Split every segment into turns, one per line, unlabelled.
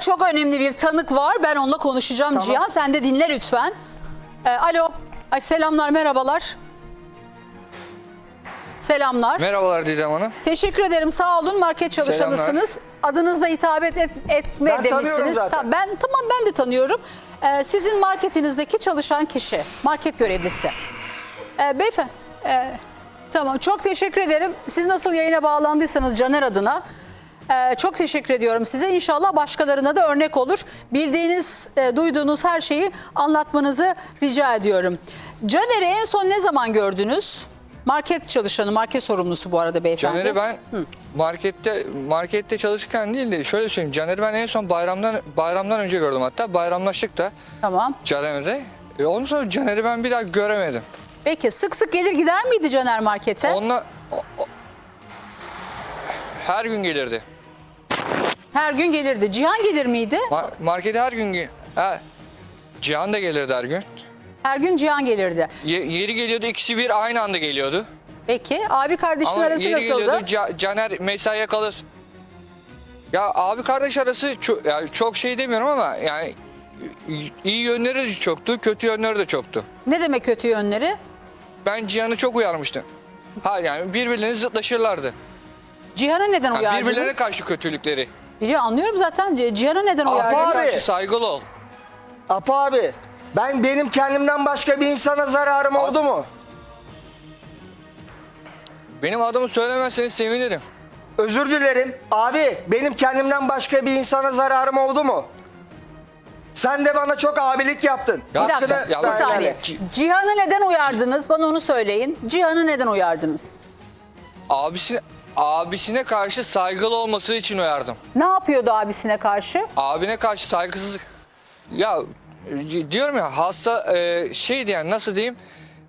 çok önemli bir tanık var. Ben onunla konuşacağım Cihan. Sen de dinle lütfen. Ee, alo. Ay, selamlar, merhabalar. Selamlar.
Merhabalar Didem Hanım.
Teşekkür ederim. Sağ olun. Market çalışanısınız. Adınızla hitap et, et- etme
Ben tanıyorum
demişsiniz.
zaten.
Ta- ben tamam ben de tanıyorum. Ee, sizin marketinizdeki çalışan kişi, market görevlisi. Ee, beyefendi. e, tamam. Çok teşekkür ederim. Siz nasıl yayına bağlandıysanız Caner adına e, çok teşekkür ediyorum size. İnşallah başkalarına da örnek olur. Bildiğiniz, e, duyduğunuz her şeyi anlatmanızı rica ediyorum. Caner'i en son ne zaman gördünüz? Market çalışanı, market sorumlusu bu arada beyefendi.
Caner'i ben markette markette çalışırken değil de şöyle söyleyeyim. Caner'i ben en son bayramdan bayramdan önce gördüm hatta. Bayramlaştık da
Tamam.
Caner'le. E ondan sonra Caner'i ben bir daha göremedim.
Peki sık sık gelir gider miydi Caner markete?
Onunla o- o- her gün gelirdi.
Her gün gelirdi. Cihan gelir miydi?
Mar- markete her gün ge- her, Cihan da gelirdi her gün.
Her gün Cihan gelirdi.
Ye- yeri geliyordu ikisi bir aynı anda geliyordu.
Peki abi kardeşin
Ama
arası
yeri
nasıldı?
geliyordu Ca- Caner mesaiye kalır. Ya abi kardeş arası çok, yani çok şey demiyorum ama yani iyi yönleri de çoktu, kötü yönleri de çoktu.
Ne demek kötü yönleri?
Ben Cihan'ı çok uyarmıştım. Ha yani birbirlerini zıtlaşırlardı.
Cihan'a neden
Ha,
uyardınız?
birbirlerine karşı kötülükleri.
Biliyor anlıyorum zaten. Cihan'a neden
Abi,
uyardınız?
abi.
Saygılı ol.
Apo abi ben benim kendimden başka bir insana zararım oldu mu?
Benim adımı söylemezseniz sevinirim.
Özür dilerim. Abi benim kendimden başka bir insana zararım oldu mu? Sen de bana çok abilik yaptın.
Ya
Bir dakika,
ya
bir saniye. Cihan'ı neden uyardınız? Bana onu söyleyin. Cihan'ı neden uyardınız?
Abisine, abisine karşı saygılı olması için uyardım.
Ne yapıyordu abisine karşı?
Abine karşı saygısızlık. Ya diyorum ya hasta e, şeydi yani nasıl diyeyim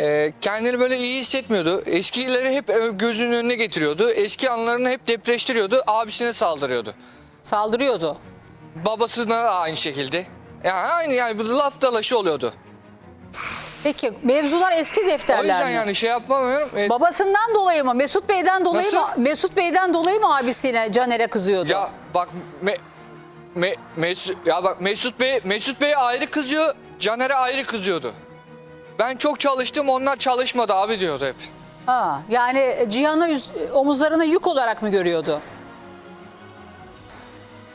e, kendini böyle iyi hissetmiyordu. Eskileri hep gözünün önüne getiriyordu. Eski anılarını hep depreştiriyordu. Abisine saldırıyordu.
Saldırıyordu.
Babasına da aynı şekilde. Yani aynı yani bu laf dalaşı oluyordu.
Peki mevzular eski
O
defterler
yüzden
mi?
yani şey yapamıyorum. E,
Babasından dolayı mı? Mesut Bey'den dolayı
Nasıl?
mı? Mesut Bey'den dolayı mı abisine Caner'e kızıyordu?
ya bak me, me, Mesut, ya bak Mesut Bey Mesut Bey ayrı kızıyor, Caner'e ayrı kızıyordu. Ben çok çalıştım, onlar çalışmadı abi diyordu hep.
Ha, yani Cihan'ı üz- omuzlarına yük olarak mı görüyordu?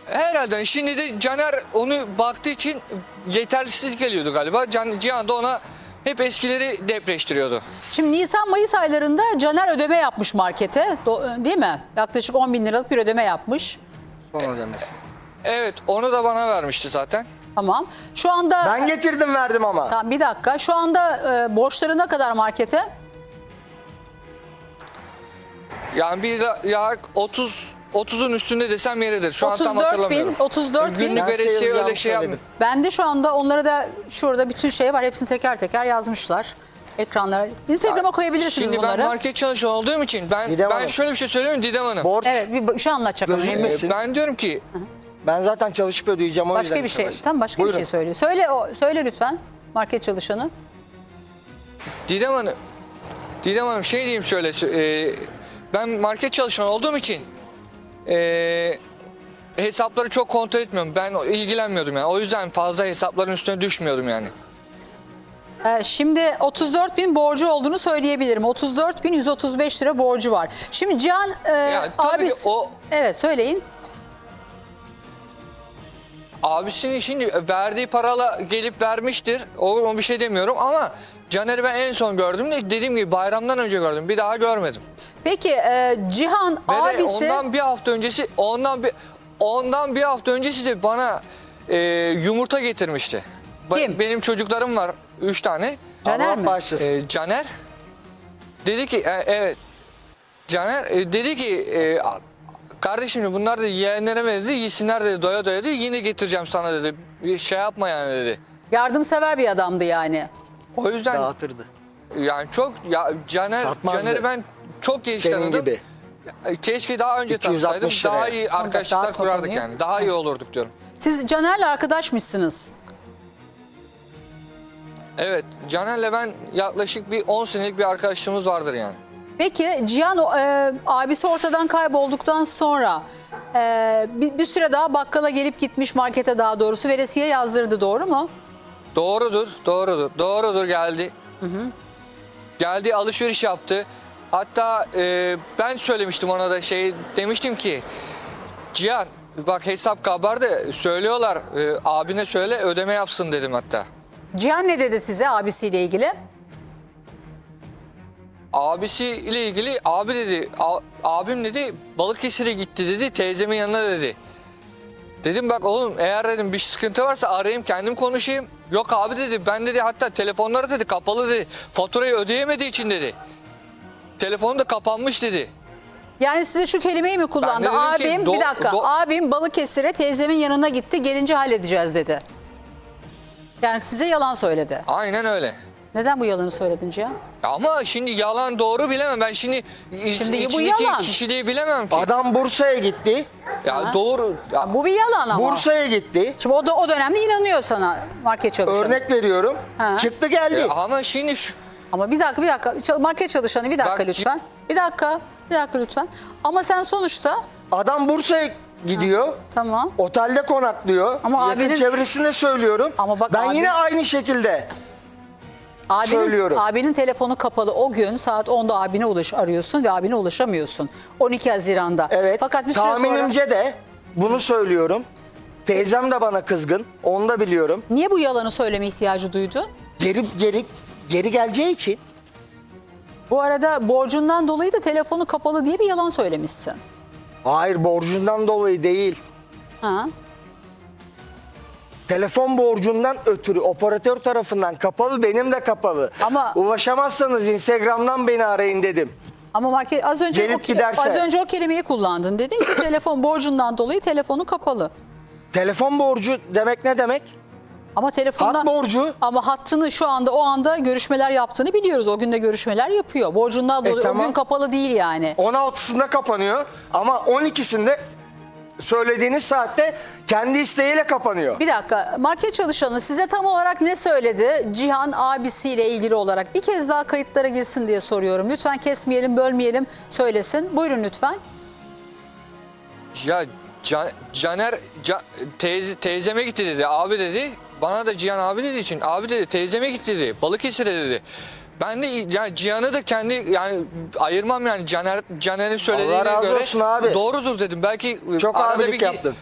Herhalde şimdi de Caner onu baktığı için yetersiz geliyordu galiba. Can, Cihan da ona hep eskileri depreştiriyordu.
Şimdi Nisan-Mayıs aylarında Caner ödeme yapmış markete do- değil mi? Yaklaşık 10 bin liralık bir ödeme yapmış.
Son ödemesi.
Evet onu da bana vermişti zaten.
Tamam. Şu anda
Ben getirdim verdim ama.
Tamam bir dakika. Şu anda e, borçları ne kadar markete?
Yani bir de ya 30 30'un üstünde desem yeridir. Şu an tam
34
hatırlamıyorum.
bin, 34 bin.
Günlük
Ben
veresiye öyle şey
söyledim.
yapmıyor.
Ben de şu anda onlara da şurada bütün şey var. Hepsini teker teker yazmışlar ekranlara. Instagram'a koyabilirsiniz
Şimdi
bunları.
ben market çalışan olduğum için ben
Didem
ben
Hanım.
şöyle bir şey söyleyeyim mi Didem Hanım.
Borç.
Evet bir, bir şey anlatacak ama. Memnun-
Evet.
Ben diyorum ki
Ben zaten çalışıp ödeyeceğim o
Başka
yüzden
bir şey. Tam başka
Buyurun.
bir şey söylüyor. Söyle o söyle lütfen market çalışanı.
Didem Hanım, Didem Hanım şey diyeyim şöyle, e, ben market çalışan olduğum için e, hesapları çok kontrol etmiyorum. Ben ilgilenmiyordum yani. O yüzden fazla hesapların üstüne düşmüyordum yani.
Ee, şimdi 34 bin borcu olduğunu söyleyebilirim. 34 bin 135 lira borcu var. Şimdi Cihan e,
Ya tabii ki
abisi-
o-
Evet söyleyin.
Abisinin şimdi verdiği parayla gelip vermiştir. O, o bir şey demiyorum ama Caner'i ben en son gördüm de dediğim gibi bayramdan önce gördüm. Bir daha görmedim.
Peki e, Cihan
Ve de
abisi
ondan bir hafta öncesi ondan bir ondan bir hafta öncesi de bana e, yumurta getirmişti. Ba-
Kim?
Benim çocuklarım var üç tane.
Caner
Allah
mi?
bağışlasın.
E, Caner dedi ki e, evet Caner e, dedi ki e, a- kardeşim bunlar da yeğenlerime dedi yesinler dedi doya doya dedi yine getireceğim sana dedi. Bir şey yapma yani dedi.
Yardımsever bir adamdı yani.
O yüzden
Dağıtırdı.
yani çok ya Caner
Satmazdı.
Caner'i ben çok geç
Senin
tanıdım.
gibi.
Keşke daha önce
260
tanısaydım. Daha
liraya.
iyi arkadaşlıklar
dağıtma
kurardık yani. Daha iyi olurduk diyorum.
Siz Caner'le arkadaşmışsınız.
Evet, Caner'le ben yaklaşık bir 10 senelik bir arkadaşlığımız vardır yani.
Peki Cihan e, abisi ortadan kaybolduktan sonra Ee, bir, bir süre daha bakkala gelip gitmiş markete daha doğrusu veresiye yazdırdı doğru mu?
Doğrudur, doğrudur, doğrudur geldi. Geldi alışveriş yaptı. Hatta e, ben söylemiştim ona da şey demiştim ki Cihan bak hesap kabardı söylüyorlar e, abine söyle ödeme yapsın dedim hatta.
Cihan ne dedi size abisiyle ilgili?
Abisiyle ilgili abi dedi a- abim dedi Balıkesir'e gitti dedi teyzemin yanına dedi. Dedim bak oğlum eğer dedim bir sıkıntı varsa arayayım kendim konuşayım. Yok abi dedi ben dedi hatta telefonları dedi kapalı dedi. Faturayı ödeyemediği için dedi. Telefonu da kapanmış dedi.
Yani size şu kelimeyi mi kullandı?
Ben de dedim ki,
Abim
do-
bir dakika.
do-
abim Balıkesir'e teyzemin yanına gitti. Gelince halledeceğiz dedi. Yani size yalan söyledi.
Aynen öyle.
Neden bu yalanı söyledin Cihan?
Ama şimdi yalan doğru bilemem. Ben şimdi, iç-
Şimdi bu
içindeki
yalan.
kişiliği bilemem ki.
Adam Bursa'ya gitti.
Ya doğru. Ya,
Bu bir yalan ama.
Bursa'ya gitti.
Şimdi o da o dönemde inanıyor sana market çalışanı.
Örnek veriyorum.
Ha.
Çıktı geldi.
ama şimdi şu,
Ama bir dakika bir dakika market çalışanı bir dakika
Bak,
lütfen. Bir dakika bir dakika lütfen. Ama sen sonuçta
Adam Bursa'ya gidiyor.
tamam.
Otelde konaklıyor.
Ama
Yakın
abinin-
çevresinde söylüyorum.
Ama bak
ben
abi-
yine aynı şekilde
Abinin,
Söylüyorum.
abinin telefonu kapalı o gün saat 10'da abine ulaş arıyorsun ve abine ulaşamıyorsun. 12 Haziran'da.
evet
Fakat bir süre sonra
tahminimce de bunu söylüyorum. Teyzem de bana kızgın. Onu da biliyorum.
niye bu yalanı söyleme ihtiyacı duydu?
Geri geri geri geleceği için.
Bu arada borcundan dolayı da telefonu kapalı diye bir yalan söylemişsin.
Hayır borcundan dolayı değil.
Ha?
Telefon borcundan ötürü operatör tarafından kapalı benim de kapalı.
Ama-
Ulaşamazsanız Instagram'dan beni arayın dedim.
Ama market az önce
Gelip
o,
giderse.
az önce o kelimeyi kullandın. Dedin ki telefon borcundan dolayı telefonu kapalı.
Telefon borcu demek ne demek?
Ama telefondan
Hat borcu.
ama hattını şu anda o anda görüşmeler yaptığını biliyoruz. O günde görüşmeler yapıyor. Borcundan dolayı o
E, tamam.
gün kapalı değil yani.
16'sında kapanıyor ama 12'sinde söylediğiniz saatte kendi isteğiyle kapanıyor.
Bir dakika market çalışanı size tam olarak ne söyledi Cihan abisiyle ilgili olarak? Bir kez daha kayıtlara girsin diye soruyorum. Lütfen kesmeyelim bölmeyelim söylesin. Buyurun lütfen.
ya Can- Caner Ca- teyze, teyzeme gitti dedi. Abi dedi. Bana da Cihan abi dediği için abi dedi teyzeme gitti dedi. Balıkesir'e dedi. Ben de yani Cihan'ı da kendi yani ayırmam yani Caner Caner'in söylediğine
Allah razı
göre
olsun abi.
doğrudur dedim. Belki
Çok
arada
abilik
bir,
yaptın.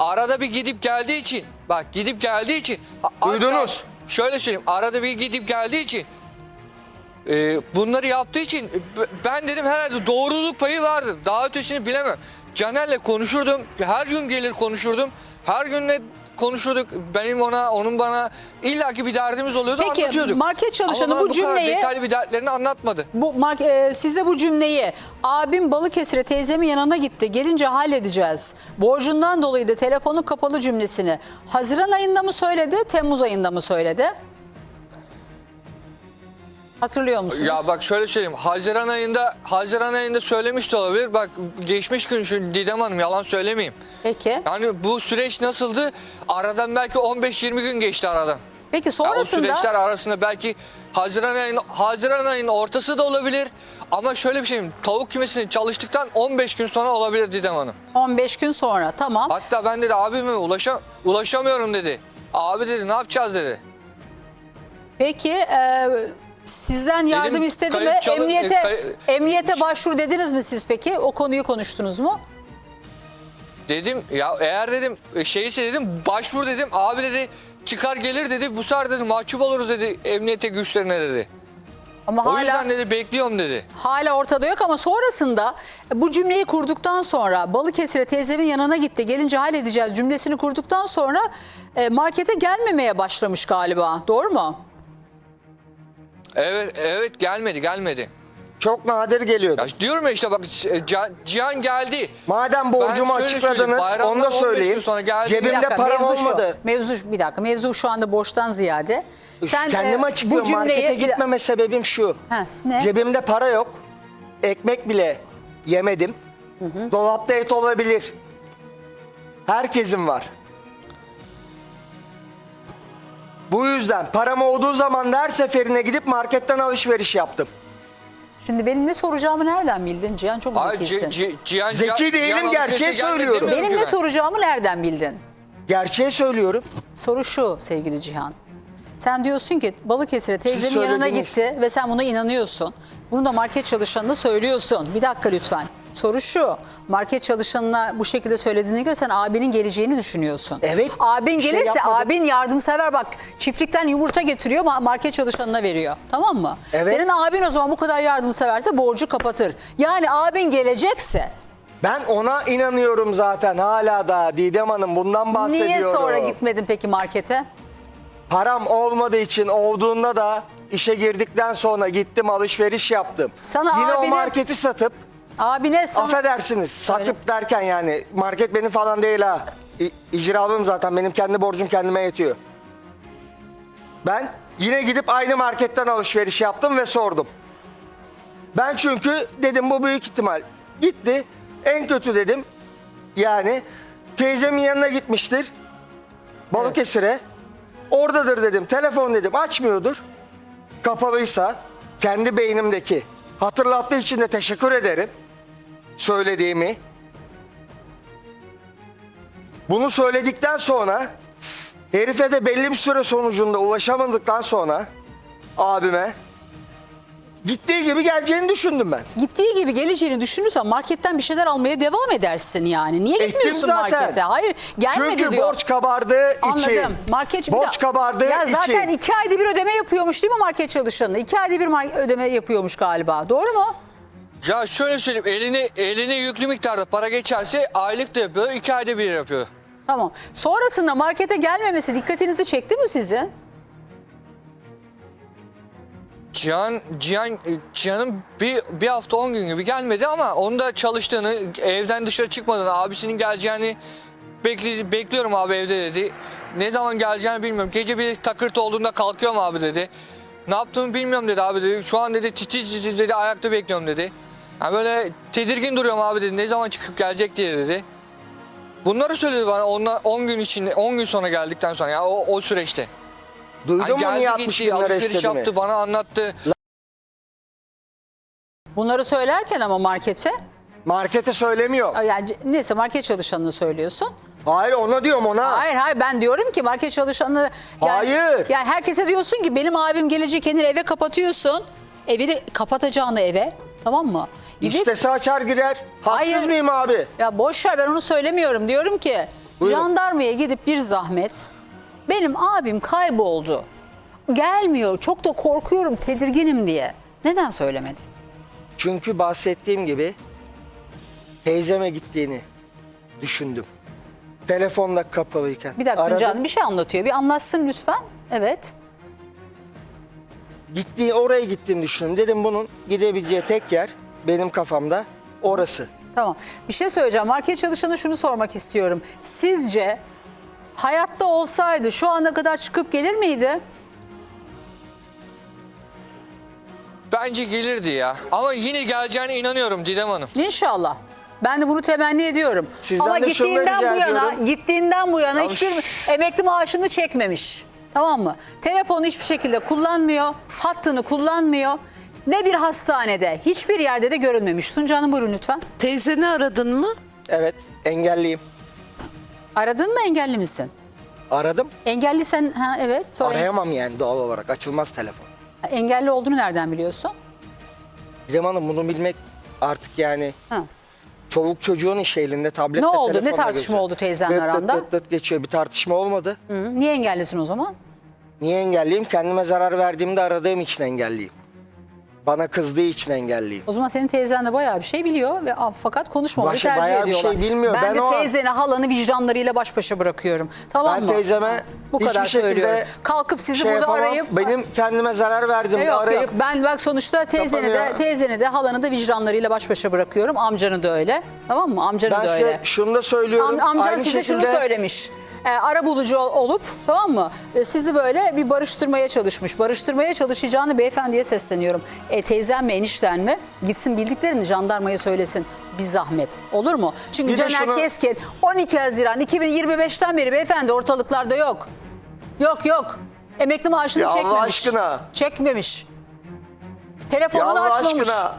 Arada bir gidip geldiği için bak gidip geldiği için hatta
Duydunuz.
Şöyle söyleyeyim arada bir gidip geldiği için e, bunları yaptığı için b- ben dedim herhalde doğruluk payı vardı. Daha ötesini bilemem. Caner'le konuşurdum. Her gün gelir konuşurdum. Her gün ne konuşurduk. Benim ona, onun bana illaki bir derdimiz oluyordu
Peki,
anlatıyorduk.
market çalışanı
Ama bana
bu
bu kadar
cümleyi-
detaylı bir dertlerini anlatmadı.
Bu mark- e, size bu cümleyi abim Balıkesir'e teyzemin yanına gitti. Gelince halledeceğiz. Borcundan dolayı da telefonu kapalı cümlesini Haziran ayında mı söyledi, Temmuz ayında mı söyledi? Hatırlıyor musunuz?
Ya bak şöyle söyleyeyim. Haziran ayında Haziran ayında söylemiş de olabilir. Bak geçmiş gün şu Didem Hanım yalan söylemeyeyim.
Peki.
Yani bu süreç nasıldı? Aradan belki 15-20 gün geçti aradan.
Peki
Ya o
sonrasında
süreçler arasında belki Haziran ayının Haziran ayının ortası da olabilir. Ama şöyle bir şey tavuk kümesinde çalıştıktan 15 gün sonra olabilir Didem Hanım.
15 gün sonra tamam.
Hatta ben dedi abime ulaşa, ulaşamıyorum dedi. Abi dedi ne yapacağız dedi.
Peki e, sizden yardım
Dedim,
istedi mi?
kayıt çalı-
Emniyete
e, kay-
emniyete başvur dediniz mi siz peki? O konuyu konuştunuz mu?
Dedim ya eğer dedim e, şeyse dedim başvur dedim. Abi dedi çıkar gelir dedi. Bu sefer dedi mahcup oluruz dedi emniyete güçlerine dedi.
Ama
O
hala
yüzden dedi bekliyorum dedi.
hala ortada yok ama sonrasında bu cümleyi kurduktan sonra Balıkesir'e teyzemin yanına gitti. Gelince halledeceğiz cümlesini kurduktan sonra e, markete gelmemeye başlamış galiba. Doğru mu?
Evet evet gelmedi gelmedi.
Çok nadir geliyordu.
Ya diyorum ya işte bak e, Cihan geldi.
Madem borcumu
şöyle
açıkladınız
bayramdan
onu da
15
söyleyeyim.
sonra geldi.
Bir
Cebimde
dakika,
param
mevzu şu.
olmadı.
Mevzu bir dakika. Mevzu şu anda borçtan ziyade. Sen
Kendimi
e,
açıklıyorum. Markete gitmeme sebebim şu.
Ha, ne?
Cebimde para yok. Ekmek bile yemedim. Dolapta et olabilir. Herkesin var. Bu yüzden param olduğu zaman da her seferine gidip marketten alışveriş yaptım.
Şimdi benim ne soracağımı nereden bildin Cihan? Çok
Ay,
zekisin.
C- C- Cihan,
Zeki
Cihan-
değilim,
Cihan
gerçeği
alışverişe gelmedi
söylüyorum.
demiyorum
benim ne
ben.
soracağımı nereden bildin?
Gerçeği söylüyorum.
Soru şu sevgili Cihan. Sen diyorsun ki Balıkesir'e teyzemin yanına gitti ve sen buna inanıyorsun. Bunu da market çalışanına söylüyorsun. Bir dakika lütfen. Soru şu. Market çalışanına bu şekilde söylediğine göre sen abinin geleceğini düşünüyorsun.
Evet,
Abin
şey
gelirse
yapmadım.
abin yardımsever bak çiftlikten yumurta getiriyor ma- market çalışanına veriyor. Tamam mı?
Evet.
Senin abin o zaman bu kadar yardımseverse borcu kapatır. Yani abin gelecekse
Ben ona inanıyorum zaten hala da Didem Hanım bundan bahsediyorum.
niye sonra gitmedin peki markete?
Param olmadığı için olduğunda da işe girdikten sonra gittim alışveriş yaptım.
Sana
Yine
abine-
o marketi satıp
Abine sana...
affedersiniz satıp derken yani market benim falan değil ha. İ- zaten benim kendi borcum kendime yetiyor. Ben yine gidip aynı marketten alışveriş yaptım ve sordum. Ben çünkü dedim bu büyük ihtimal gitti. En kötü dedim yani teyzemin yanına gitmiştir. Balıkesir'e. Oradadır dedim. Telefon dedim açmıyordur. Kapalıysa kendi beynimdeki hatırlattığı için de teşekkür ederim. Söylediğimi. Bunu söyledikten sonra herife de belli bir süre sonucunda ulaşamadıktan sonra abime gittiği gibi geleceğini düşündüm ben.
Gittiği gibi geleceğini düşünürsen marketten bir şeyler almaya devam edersin yani. Niye
Ettim
gitmiyorsun
zaten.
markete? Hayır gelmedi
Çünkü
diyor.
borç kabardığı için.
Anladım. Market
Borç kabardığı
Ya zaten
için.
iki ayda bir ödeme yapıyormuş değil mi market çalışanı? İki ayda bir ödeme yapıyormuş galiba. Doğru mu?
Ya şöyle söyleyeyim elini eline yüklü miktarda para geçerse aylık da yapıyor iki ayda bir yapıyor.
Tamam. Sonrasında markete gelmemesi dikkatinizi çekti mi sizin?
Cihan, Cihan, Cihan'ın bir, bir hafta on gün gibi gelmedi ama onun da çalıştığını, evden dışarı çıkmadığını, abisinin geleceğini bekli, bekliyorum abi evde dedi. Ne zaman geleceğini bilmiyorum. Gece bir takırtı olduğunda kalkıyorum abi dedi. Ne yaptığımı bilmiyorum dedi abi dedi. Şu an dedi titiz titiz dedi ayakta bekliyorum dedi. Yani böyle tedirgin duruyorum abi dedi. Ne zaman çıkıp gelecek diye dedi. Bunları söyledi bana 10 gün içinde 10 gün sonra geldikten sonra ya o, o süreçte.
Duydun
Yani
mu
geldi
niye 60
gitti,
bin lira
alışveriş
istediğini?
yaptı bana anlattı.
Bunları söylerken ama markete
Markete söylemiyor.
yani c- neyse market çalışanını söylüyorsun.
Hayır ona diyorum ona.
Hayır hayır ben diyorum ki market çalışanı yani,
Hayır.
Yani herkese diyorsun ki benim abim gelecek kendini eve kapatıyorsun. Evini kapatacağını eve tamam mı? Gidip
İstese açar girer. Haksız
Hayır.
mıyım abi?
ya boş ver ben onu söylemiyorum. Diyorum ki
Buyurun.
jandarmaya gidip bir zahmet benim abim kayboldu. Gelmiyor. Çok da korkuyorum, tedirginim diye. Neden söylemedin?
Çünkü bahsettiğim gibi teyzeme gittiğini düşündüm. Telefonla kapalıyken.
Bir dakika
Aradım.
Can bir şey anlatıyor. Bir anlatsın lütfen. Evet.
Gittiği, oraya gittiğini düşündüm. Dedim bunun gidebileceği tek yer benim kafamda orası.
Tamam. Bir şey söyleyeceğim. Market çalışanı şunu sormak istiyorum. Sizce hayatta olsaydı şu ana kadar çıkıp gelir miydi?
Bence gelirdi ya. Ama yine geleceğine inanıyorum Didem Hanım.
İnşallah. Ben de bunu temenni ediyorum.
Sizden
Ama
de şunu
gittiğinden
rica
bu yana,
ediyorum.
gittiğinden bu yana
Ya
hiçbir
şş.
emekli maaşını çekmemiş. Tamam mı? Telefonu hiçbir şekilde kullanmıyor. Hattını kullanmıyor. Ne bir hastanede, hiçbir yerde de görülmemiş. Tunca Hanım buyurun lütfen.
Teyzeni aradın mı?
Evet engelliyim.
Aradın mı engelli misin?
Aradım.
Engellisen ha evet. Sonra
Arayamam yani doğal olarak. Açılmaz telefon.
engelli olduğunu nereden biliyorsun?
Didem Hanım bunu bilmek artık yani
Ha.
çoluk çocuğun işi elinde tabletle
Ne oldu? Ne
telefonla
tartışma oldu teyzenle
Dıt dıt
aranda?
dıt dıt geçiyor. Bir tartışma olmadı.
Hı, Niye engellisin o zaman?
Niye engelliyim? Kendime zarar verdiğimde aradığım için engelliyim. Bana kızdığı için engelliyim.
O zaman senin teyzen de bayağı bir şey biliyor ve fakat konuşmamayı
Başa-
tercih
bayağı bir
ediyorlar.
şey bilmiyor.
Ben,
Ben
de
o
teyzeni, halanı vicdanlarıyla baş başa bırakıyorum. Tamam
Ben
mı?
teyzeme
Bu kadar
hiçbir şekilde
söylüyorum. Kalkıp sizi
şey
burada
yapamam.
arayıp
Benim kendime zarar verdiğimde
yok
arayıp
yok. Ben bak sonuçta teyzeni de
Kapanıyor.
teyzeni de halanı da vicdanlarıyla baş başa bırakıyorum. Amcanı da öyle. Tamam mı? Amcanı
ben
da
size
öyle.
şunu da söylüyorum.
Am- amcan
Aynı
size şunu
şekilde
söylemiş. E, ara bulucu ol- olup tamam mı? E, sizi böyle bir barıştırmaya çalışmış. Barıştırmaya çalışacağını beyefendiye sesleniyorum. E, teyzem mi enişten mi? Gitsin bildiklerini jandarmaya söylesin. Bir zahmet. Olur mu? Çünkü
Bir de
Caner
şunu-
Keskin 12 Haziran 2025'ten beri beyefendi ortalıklarda yok. Yok yok. Emekli maaşını
Ya Allah
çekmemiş.
aşkına.
Çekmemiş. Telefonunu
Ya Allah
açmamış.
aşkına